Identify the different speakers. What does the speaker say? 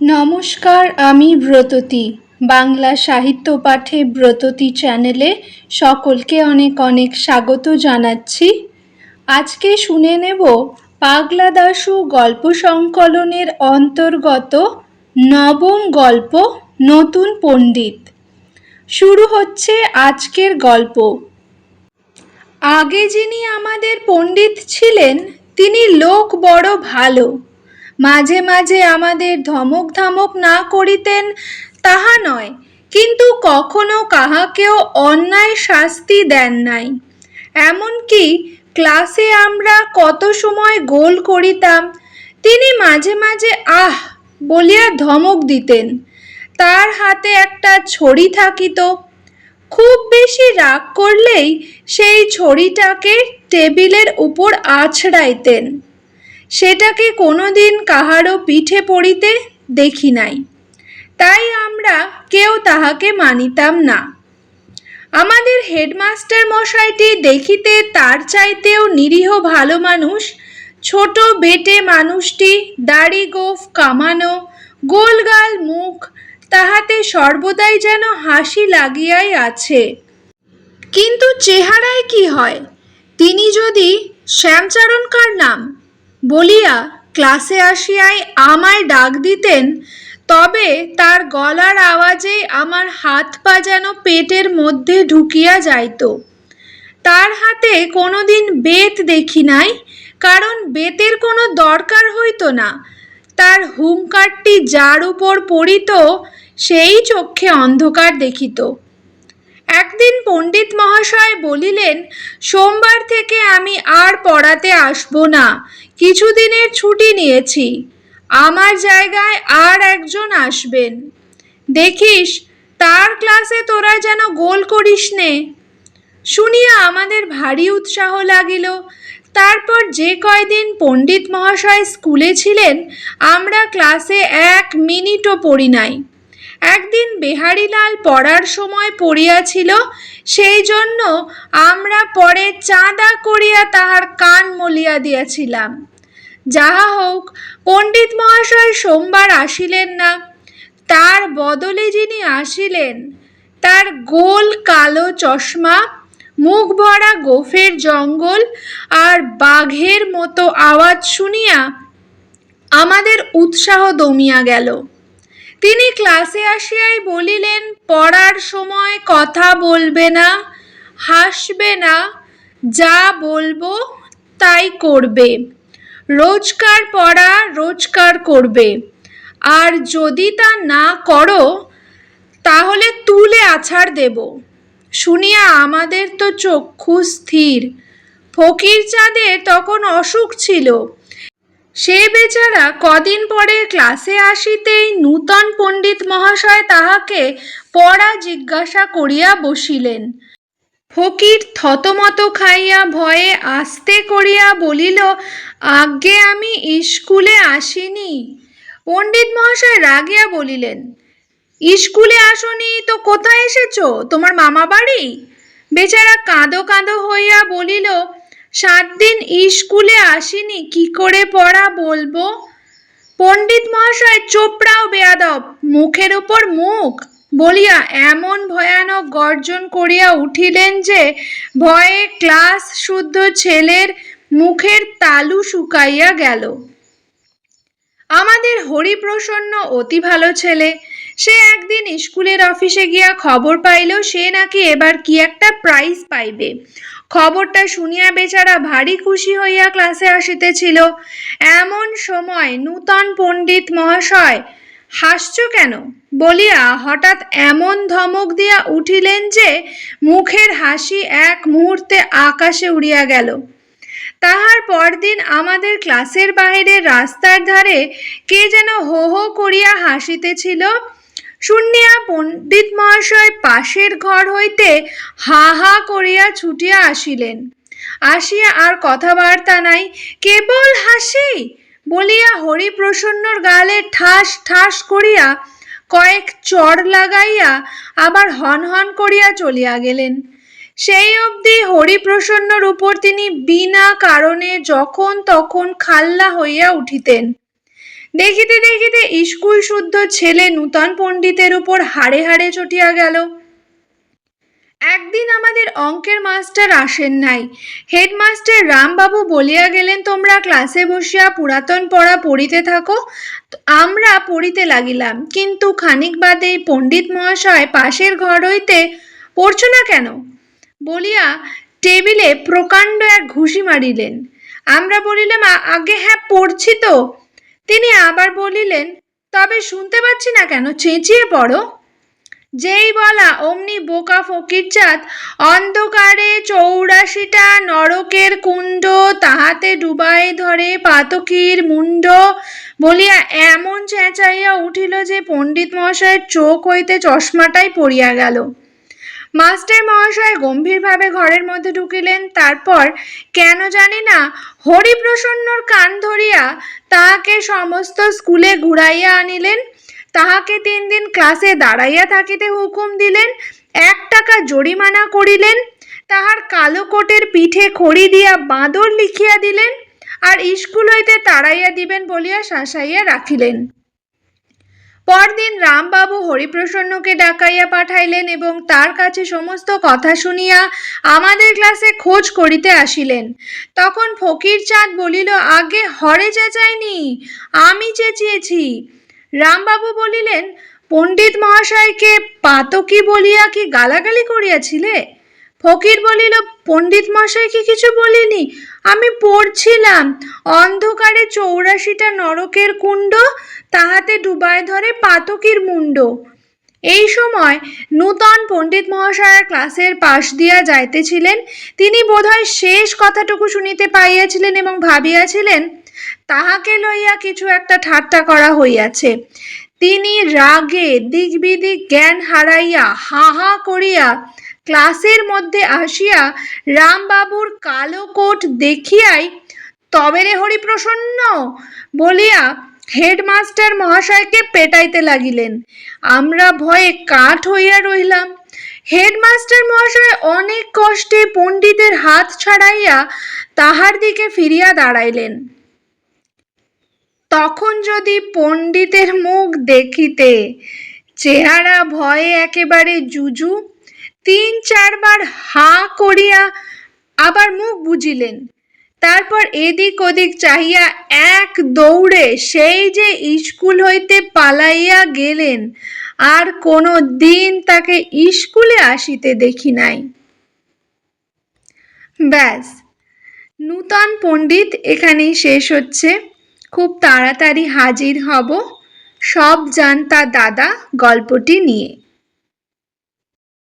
Speaker 1: নমস্কার, আমি ব্রততী। বাংলা সাহিত্য পাঠে ব্রততী চ্যানেলে সকলকে অনেক অনেক স্বাগত জানাচ্ছি। আজকে শুনে নেব পাগলা দাশু গল্প সংকলনের অন্তর্গত নবম গল্প, নতুন পণ্ডিত। শুরু হচ্ছে আজকের গল্প। আগে যিনি আমাদের পণ্ডিত ছিলেন, তিনি লোক বড় ভালো। মাঝে মাঝে আমাদের ধমক ধামক না করিতেন তাহা নয়, কিন্তু কখনো কাহাকেও অন্যায় শাস্তি দেন নাই। এমনকি ক্লাসে আমরা কত সময় গোল করিতাম, তিনি মাঝে মাঝে আহ বলিয়া ধমক দিতেন। তার হাতে একটা ছড়ি থাকিত। খুব বেশি রাগ করলেই সেই ছড়িটাকে টেবিলের উপর আছড়াইতেন। সেটাকে কোনোদিন কাহারও পিঠে পড়িতে দেখি নাই। তাই আমরা কেউ তাহাকে মানিতাম না। আমাদের হেডমাস্টার মশাইটি দেখিতে তার চাইতেও নিরীহ ভালো মানুষ, ছোট বেটে মানুষটি, দাড়ি গোফ কামানো, গোলগাল মুখ, তাহাতে সর্বদাই যেন হাসি লাগিয়াই আছে। কিন্তু চেহারায় কি হয়? তিনি যদি শ্যামচারণকার নাম বলিয়া ক্লাসে আসিয়াই আমায় ডাক দিতেন, তবে তার গলার আওয়াজেই আমার হাত পা যেন পেটের মধ্যে ঢুকিয়া যাইত। তার হাতে কোনোদিন বেত দেখি নাই, কারণ বেতের কোনো দরকার হইতো না। তার হুঙ্কারটি যার উপর পড়িত, সেই চক্ষে অন্ধকার দেখিত। একদিন পণ্ডিত মহাশয় বলিলেন, সোমবার থেকে আমি আর পড়াতে আসব না। কিছুদিনের ছুটি নিয়েছি। আমার জায়গায় আর একজন আসবেন। দেখিস, তার ক্লাসে তোরা যেন গোল করিস নে। শুনিয়া আমাদের ভারী উৎসাহ লাগিল। তারপর যে কয়দিন পণ্ডিত মহাশয় স্কুলে ছিলেন, আমরা ক্লাসে এক মিনিটও পড়ি নাই। একদিন বেহারিলাল পড়ার সময় পড়িয়াছিল, সেই জন্য আমরা পরে চাঁদা করিয়া তাহার কান মলিয়া দিয়াছিলাম। যাহা হোক, পণ্ডিত মহাশয় সোমবার আসিলেন না। তার বদলে যিনি আসিলেন, তার গোল কালো চশমা, মুখ ভরা গোফের জঙ্গল আর বাঘের মতো আওয়াজ শুনিয়া আমাদের উৎসাহ দমিয়া গেল। তিনি ক্লাসে আসিয়াই বলিলেন, পড়ার সময় কথা বলবে না, হাসবে না, যা বলব তাই করবে। রোজকার পড়া রোজকার করবে। আর যদি তা না করো, তাহলে তুলে আছাড় দেব। শুনিয়া আমাদের তো চক্ষু স্থির। ফকির চাঁদের তখন অসুখ ছিল। সে বেচারা কদিন পরে ক্লাসে আসিতেই নূতন পণ্ডিত মহাশয় তাহাকে পড়া জিজ্ঞাসা করিয়া বসিলেন। ফকির থতমত খাইয়া ভয়ে আস্তে করিয়া বলিল, আজ্ঞে আমি স্কুলে আসিনি। পণ্ডিত মহাশয় রাগিয়া বলিলেন স্কুলে আসনি তো কোথায় এসেছ? তোমার মামা বাড়ি? বেচারা কাঁদো কাঁদো হইয়া বলিল, সাত দিন স্কুলে আসিনি, কি করে পড়া বলব? পণ্ডিত মহাশয় চোপড়াও বেয়াদব, মুখের ওপর মুখ বলিয়া এমন ভয়ানক গর্জন করিয়া উঠিলেন যে ভয়ে ক্লাস শুদ্ধ ছেলের মুখের তালু শুকাইয়া গেল। আমাদের হরিপ্রসন্ন অতি ভালো ছেলে, সে একদিন স্কুলের অফিসে গিয়া খবর পাইল, সে নাকি এবার কি একটা প্রাইজ পাইবে। খবরটা শুনিয়া বেচারা ভারী খুশি হইয়া ক্লাসে আসিতেছিল। এমন সময় নূতন পণ্ডিত মহাশয় হাসছ কেন? বলিয়া হঠাৎ এমন ধমক দিয়া উঠিলেন যে, মুখের হাসি এক মুহূর্তে আকাশে উড়িয়া গেল। তাহার পরদিন আমাদের ক্লাসের বাহিরে রাস্তার ধারে কে যেন হো হো করিয়া হাসিতেছিল। শুনিয়া পণ্ডিত মহাশয় পাশের ঘর হইতে হা হা করিয়া ছুটিয়া আসিলেন। আসিয়া আর কথাবার্তা নাই, কেবল হাসি। বলিয়া হরিপ্রসন্নর গালে ঠাস ঠাস করিয়া কয়েক চড় লাগাইয়া আবার হন হন করিয়া চলিয়া গেলেন। সেই অবধি হরিপ্রসন্নর উপর তিনি বিনা কারণে যখন তখন খাল্লা হইয়া উঠিতেন। দেখিতে দেখিতে স্কুল শুদ্ধ ছেলে নূতন পণ্ডিতের উপর হাড়ে হাড়ে চটিয়া গেল। একদিন আমাদের অঙ্কের মাস্টার আসেন নাই। হেডমাস্টার রামবাবু বলিয়া গেলেন, তোমরা ক্লাসে বসিয়া পুরাতন পড়া পড়িতে থাকো, আমরা পড়িতে লাগিলাম। কিন্তু খানিক বাদেই পণ্ডিত মহাশয় পাশের ঘর হইতে, পড়ছ না কেন? বলিয়া টেবিলে প্রকাণ্ড এক ঘুষি মারিলেন। আমরা বলিলাম আগে হ্যাঁ পড়ছি তো। তিনি আবার বলিলেন, তবে শুনতে পাচ্ছি না কেন, চেঁচিয়ে পড়ো। যেই বলা, অমনি বোকা ফকিরচাঁদ অন্ধকারে চৌরাশিটা নরকের কুণ্ড, তাহাতে ডুবাই ধরে পাতকির মুন্ড বলিয়া এমন চেঁচাইয়া উঠিল যে পণ্ডিত মহাশয়ের চোখ হইতে চশমাটাই পড়িয়া গেল। মাস্টার মহাশয় গম্ভীরভাবে ঘরের মধ্যে ঢুকিলেন, তারপর, কেন জানি না, হরিপ্রসন্নর কান ধরিয়া তাহাকে সমস্ত স্কুলে ঘুরাইয়া আনিলেন তাহাকে তিন দিন ক্লাসে দাঁড়াইয়া থাকিতে হুকুম দিলেন, এক টাকা জরিমানা করিলেন, তাহার কালো কোটের পিঠে খড়ি দিয়া বাঁদর লিখিয়া দিলেন, আর স্কুল হইতে তাড়াইয়া দিবেন বলিয়া শাসাইয়া রাখিলেন। পরদিন রামবাবু হরিপ্রসন্নকে ডাকাইয়া পাঠাইলেন এবং তার কাছে সমস্ত কথা শুনিয়া আমাদের ক্লাসে খোঁজ করিতে আসিলেন। তখন ফকির চাঁদ বলিল, আগে হরে চেঁচাইনি, আমি চেঁচিয়েছি। রামবাবু বলিলেন, পণ্ডিত মহাশয়কে পাতকি বলিয়া কি গালাগালি করিয়াছিলে? ফকির বলিল, পণ্ডিত মশাইকে কিছু বলিনি, আমি পড়ছিলাম। অন্ধকারে চৌরাশিটা নরকের কুণ্ড, তাহাতে ডুবায় ধরে পাতকির মুন্ড এই সময় নূতন পণ্ডিত মহাশয়ের ক্লাসের পাশ দিয়া যাইতেছিলেন। তিনি বোধহয় শেষ কথাটুকু শুনিতে পাইয়াছিলেন এবং ভাবিয়াছিলেন তাহাকে লইয়া কিছু একটা ঠাট্টা করা হইয়াছে। তিনি রাগে দিগবিদিক জ্ঞান হারাইয়া হা হা করিয়া ক্লাসের মধ্যে আসিয়া রামবাবুর কালো কোট দেখিয়াই, তবে রে হরিপ্রসন্ন! বলিয়া হেডমাস্টার মহাশয়কে পেটাইতে লাগিলেন। আমরা ভয়ে কাঠ হইয়া রইলাম হেডমাস্টার মহাশয় অনেক কষ্টে পণ্ডিতের হাত ছাড়াইয়া তাহার দিকে ফিরিয়া দাঁড়াইলেন। তখন যদি পণ্ডিতের মুখ দেখিতে চেহারা ভয়ে একেবারে জুজু, তিন চারবার হা করিয়া আবার মুখ বুঝিলেন। তারপর এদিক ওদিক চাহিয়া এক দৌড়ে সেই যে স্কুল হইতে পালাইয়া গেলেন, আর কোনো দিন তাকে স্কুলে আসিতে দেখি নাই। ব্যাস, নূতন পণ্ডিত এখানেই শেষ হচ্ছে। খুব তাড়াতাড়ি হাজির হব। সব জানতা দাদা গল্পটি নিয়ে।